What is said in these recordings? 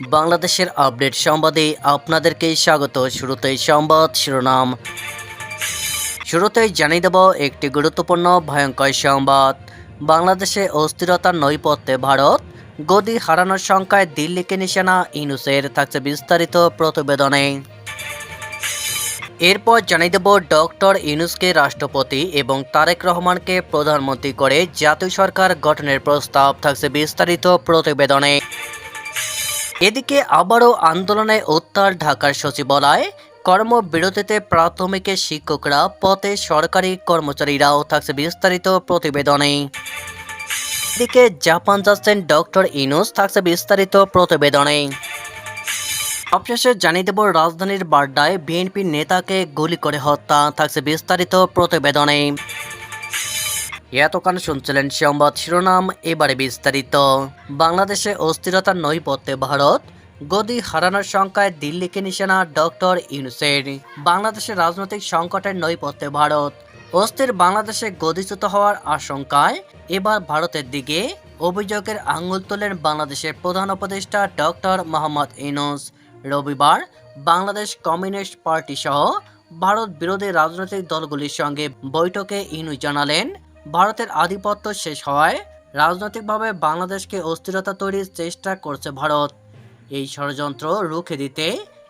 বাংলাদেশের আপডেট সংবাদে আপনাদেরকে স্বাগত। শুরুতেই সংবাদ শিরোনাম। শুরুতেই জানিয়ে দেব একটি গুরুত্বপূর্ণ, ভয়ঙ্কর সংবাদ। বাংলাদেশে অস্থিরতার নৈপথ্যে ভারত, গদি হারানোর সংখ্যায় দিল্লিকে নিশানা ইনুসের থাকছে বিস্তারিত প্রতিবেদনে। এরপর জানিয়ে দেব ডক্টর ইউনুসকে রাষ্ট্রপতি এবং তারেক রহমানকে প্রধানমন্ত্রী করে জাতীয় সরকার গঠনের প্রস্তাব, থাকছে বিস্তারিত প্রতিবেদনে। এদিকে আবারও আন্দোলনে উত্তাল ঢাকার সচিবালয়, কর্মবিরতিতে প্রাথমিকের শিক্ষকরা পথে সরকারি কর্মচারীরাও থাকছে বিস্তারিত প্রতিবেদনে। এদিকে জাপান যাচ্ছেন ডক্টর ইনুস, থাকছে বিস্তারিত প্রতিবেদনে। সবশেষে জানিয়ে দেব, রাজধানীর বাড্ডায় বিএনপির নেতাকে গুলি করে হত্যা, থাকছে বিস্তারিত প্রতিবেদনে। এতক্ষণ শুনছিলেন সংবাদ শিরোনাম, এবারে বিস্তারিত। বাংলাদেশে অস্থিরতার নৈপথ্যে ভারত, গদি হারানোর সংখ্যায় দিল্লিকে নিশানা ডক্টর ইউনুসের। বাংলাদেশের রাজনৈতিক সংকটের নৈপথ্যে ভারত, অস্থির বাংলাদেশে গদিচ্যুত হওয়ার আশঙ্কায় এবার ভারতের দিকে অভিযোগের আঙুল তোলেন বাংলাদেশের প্রধান উপদেষ্টা ডক্টর মোহাম্মদ ইনুস রবিবার বাংলাদেশ কমিউনিস্ট পার্টি সহ ভারত বিরোধী রাজনৈতিক দলগুলির সঙ্গে বৈঠকে ইনু জানালেন ভারতের আধিপত্য শেষ হওয়ায় রাজনৈতিকভাবে বাংলাদেশকে অস্থিরতা তৈরির চেষ্টা করছে ভারত। এই ষড়যন্ত্র রুখে দিতে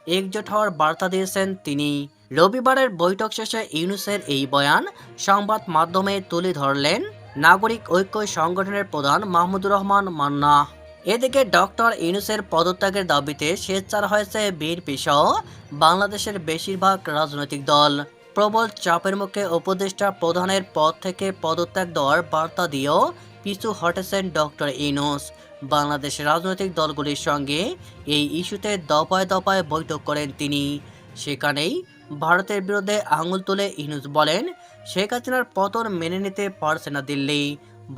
একজোট হওয়ার বার্তা দিয়েছেন তিনি। রবিবারের বৈঠক শেষে ইউনুসের এই বয়ান সংবাদ মাধ্যমে তুলে ধরলেন নাগরিক ঐক্য সংগঠনের প্রধান মাহমুদুর রহমান মান্না। এদিকে ডক্টর ইউনুসের পদত্যাগের দাবিতে স্বেচ্ছার হয়েছে বিএনপি সহ বাংলাদেশের বেশিরভাগ রাজনৈতিক দল। প্রবল চাপের মুখে উপদেষ্টা প্রধানের পদ থেকে পদত্যাগ দেওয়ার বার্তা দিয়েও পিছু হটেছেন ডক্টর ইনুস বাংলাদেশের রাজনৈতিক দলগুলির সঙ্গে এই ইস্যুতে দফায় দপায় বৈঠক করেন তিনি। সেখানেই ভারতের বিরুদ্ধে আঙুল তুলে ইনুস বলেন, শেখ হাসিনার পতন মেনে নিতে পারছে না দিল্লি।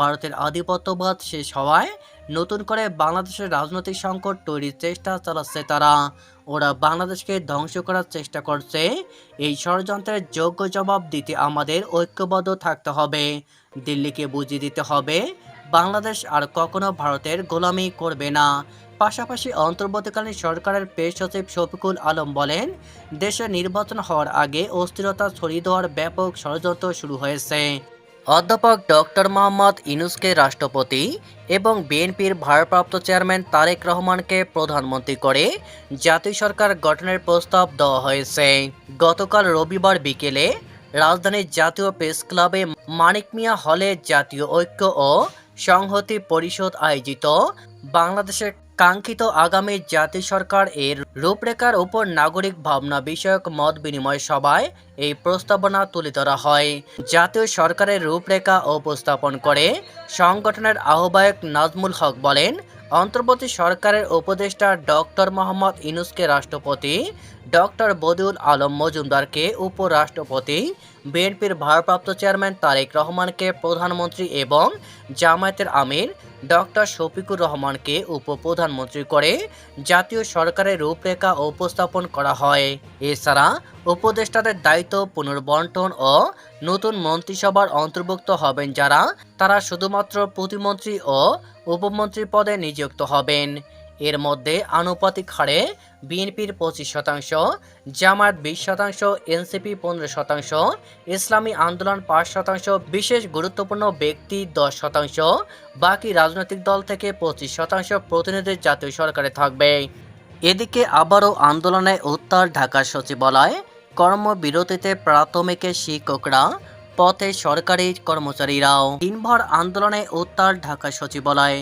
ভারতের আধিপত্যবাদ শেষ হওয়ায় নতুন করে বাংলাদেশের রাজনৈতিক সংকট তৈরির চেষ্টা চালাচ্ছে তারা। ওরা বাংলাদেশকে ধ্বংস করার চেষ্টা করছে। এই ষড়যন্ত্রের যোগ্য জবাব দিতে আমাদের ঐক্যবদ্ধ থাকতে হবে। দিল্লিকে বুঝিয়ে দিতে হবে, বাংলাদেশ আর কখনো ভারতের গোলামি করবে না। পাশাপাশি অন্তর্বর্তীকালীন সরকারের পেশ সচিব শফিকুল আলম বলেন, দেশে নির্বাচন হওয়ার আগে অস্থিরতা ছড়িয়ে দেওয়ার ব্যাপক ষড়যন্ত্র শুরু হয়েছে। অধ্যাপক ডক্টর মোহাম্মদ ইনুসকে রাষ্ট্রপতি এবং বিএনপির ভারপ্রাপ্ত চেয়ারম্যান তারেক রহমানকে প্রধানমন্ত্রী করে জাতীয় সরকার গঠনের প্রস্তাব দেওয়া হয়েছে। গতকাল রবিবার বিকেলে রাজধানীর জাতীয় প্রেস ক্লাবে মানিক মিয়া হলে জাতীয় ঐক্য ও সংহতি পরিষদ আয়োজিত বাংলাদেশের কাঙ্ক্ষিত আগামী জাতি সরকার এর রূপরেখার উপর নাগরিক ভাবনা বিষয়ক মত বিনিময় সভায় এই প্রস্তাবনা তুলে ধরা হয়। জাতীয় সরকারের রূপরেখা উপস্থাপন করে সংগঠনের আহ্বায়ক নাজমুল হক বলেন অন্তর্বর্তী সরকারের উপদেষ্টা ডক্টর মোহাম্মদ ইনুসকে রাষ্ট্রপতি ডক্টর বদিউল আলম মজুমদারকে উপরাষ্ট্রপতি, বিএনপির ভারপ্রাপ্ত চেয়ারম্যান তারেক রহমানকে প্রধানমন্ত্রী এবং জামায়াতের আমির ডক্টর শফিকুর রহমানকে উপপ্রধানমন্ত্রী করে জাতীয় সরকারের রূপরেখা উপস্থাপন করা হয়। এছাড়া উপদেষ্টাদের দায়িত্ব পুনর্বন্টন ও নতুন মন্ত্রিসভার অন্তর্ভুক্ত হবেন যারা। তারা শুধুমাত্র প্রতিমন্ত্রী ও উপমন্ত্রী পদে নিযুক্ত হবেন। এর মধ্যে আনুপাতিক হারে বিএনপির পঁচিশ শতাংশ, জামায়াত বিশ শতাংশ, এনসিপি পনেরো শতাংশ, ইসলামী আন্দোলন পাঁচ শতাংশ, বিশেষ গুরুত্বপূর্ণ ব্যক্তি দশ শতাংশ, বাকি রাজনৈতিক দল থেকে পঁচিশ শতাংশ প্রতিনিধি জাতীয় সরকারে থাকবে। এদিকে আবারও আন্দোলনে উত্তর ঢাকার সচিবালয় কর্মবিরতিতে প্রাথমিকের শিক্ষকরা পথে সরকারি কর্মচারীরাও দিনভর আন্দোলনে উত্তাল ঢাকা সচিবালয়।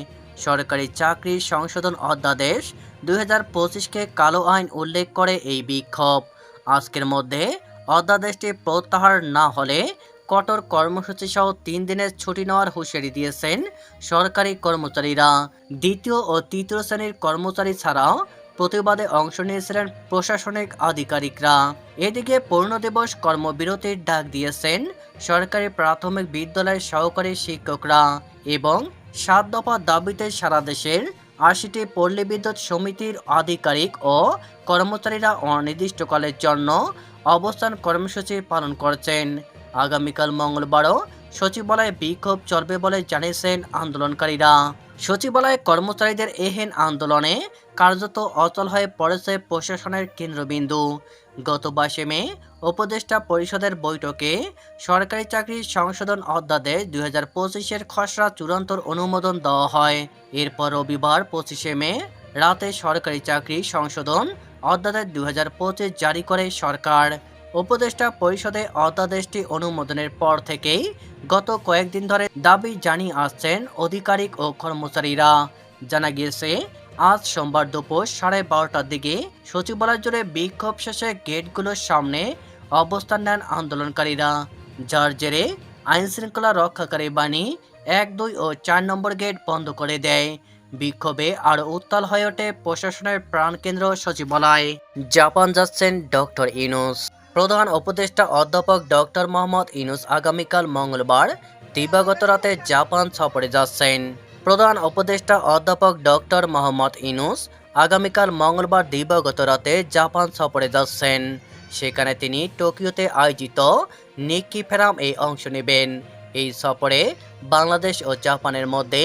সরকারি চাকরির সংশোধন অধ্যাদেশ দুই পঁচিশকে কালো আইন উল্লেখ করে এই বিক্ষোভ। আজকের মধ্যে অধ্যাদেশটি প্রত্যাহার না হলে কঠোর কর্মসূচি সহ তিন দিনের ছুটি নেওয়ার হুঁশিয়ারি দিয়েছেন সরকারি কর্মচারীরা। দ্বিতীয় ও তৃতীয় শ্রেণির কর্মচারী ছাড়াও প্রতিবাদে অংশ নিয়েছিলেন প্রশাসনিক আধিকারিকরা। এদিকে পূর্ণ দিবস কর্মবিরতির ডাক দিয়েছেন সরকারি প্রাথমিক বিদ্যালয়ের সহকারী শিক্ষকরা এবং সাত দফা দাবিতে সারা দেশের আশিটি পল্লী বিদ্যুৎ সমিতির আধিকারিক ও কর্মচারীরা অনির্দিষ্টকালের জন্য অবস্থান কর্মসূচি পালন করছেন। আগামীকাল মঙ্গলবারও সচিবালয়ে বিক্ষোভ চলবে বলে জানিয়েছেন আন্দোলনকারীরা। সচিবালয়ে কর্মচারীদের এহেন আন্দোলনে কার্যত অচল হয়ে পড়েছে প্রশাসনের কেন্দ্রবিন্দু। গত বাইশে মে উপদেষ্টা পরিষদের বৈঠকে সরকারি চাকরি সংশোধন অধ্যাদেশ দুই হাজার পঁচিশের খসড়া চূড়ান্ত অনুমোদন দেওয়া হয়। এরপর রবিবার পঁচিশে মে রাতে সরকারি চাকরি সংশোধন অধ্যাদেশ দুই হাজার পঁচিশ জারি করে সরকার। উপদেষ্টা পরিষদে অধ্যাদেশটি অনুমোদনের পর থেকেই গত কয়েকদিন ধরে দাবি জানিয়ে আসছেন আধিকারিক ও কর্মচারীরা। জানা গিয়েছে আজ সোমবার দুপুর সাড়ে বারোটার দিকে সচিবালয় জুড়ে বিক্ষোভ শেষে গেটগুলোর সামনে অবস্থান নেন আন্দোলনকারীরা। যার জেরে আইনশৃঙ্খলা রক্ষাকারী বাণী এক, দুই ও চার নম্বর গেট বন্ধ করে দেয়। বিক্ষোভে আরও উত্তাল হয়ে ওঠে প্রশাসনের প্রাণকেন্দ্র সচিবালয়। জাপান যাচ্ছেন ডক্টর ইনুস প্রধান উপদেষ্টা অধ্যাপক ডক্টর মোহাম্মদ ইনুস আগামীকাল মঙ্গলবার দিবাগত রাতে জাপান সফরে যাচ্ছেন। প্রধান উপদেষ্টা অধ্যাপক ডক্টর মোহাম্মদ ইনুস আগামীকাল মঙ্গলবার দিবাগত রাতে জাপান সফরে যাচ্ছেন। সেখানে তিনি টোকিওতে আয়োজিত নিকি ফেরাম এই অংশ নেবেন। এই সফরে বাংলাদেশ ও জাপানের মধ্যে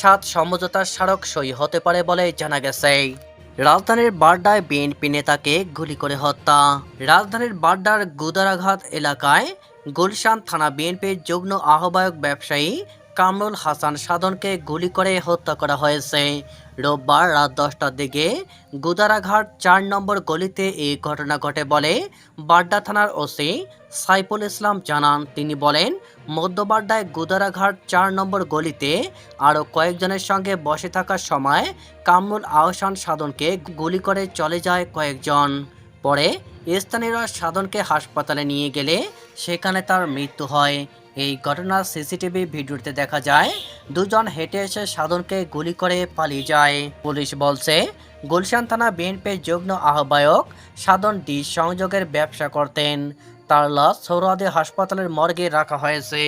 সাত সমঝোতার স্মারক সই হতে পারে বলে জানা গেছে। রাজধানীর বাড্ডায় বিএনপি নেতাকে গুলি করে হত্যা। রাজধানীর বাড্ডার গুদারাঘাট এলাকায় গুলশান থানা বিএনপির যুগ্ম আহ্বায়ক ব্যবসায়ী কামরুল হাসান সাধনকে গুলি করে হত্যা করা হয়েছে। রোববার রাত দশটার দিকে গুদারাঘাট চার নম্বর গলিতে এই ঘটনা ঘটে বলে বাড্ডা থানার ওসি সাইফুল ইসলাম জানান। তিনি বলেন, মধ্যবাড্ডায় গুদারাঘাট চার নম্বর গলিতে আরও কয়েকজনের সঙ্গে বসে থাকার সময় কামরুল আহসান সাধনকে গুলি করে চলে যায় কয়েকজন। পরে স্থানীয়রা সাধনকে হাসপাতালে নিয়ে গেলে সেখানে তার মৃত্যু হয়। এই ঘটনার সিসিটিভি ভিডিওতে দেখা যায়, দুজন হেঁটে এসে সাধনকে গুলি করে পালিয়ে যায়। পুলিশ বলছে, গুলশান থানা বিএনপির যুগ্ম আহ্বায়ক সাধন ডি সংযোগের ব্যবসা করতেন। তার লাশ সৌরাদে হাসপাতালের মর্গে রাখা হয়েছে।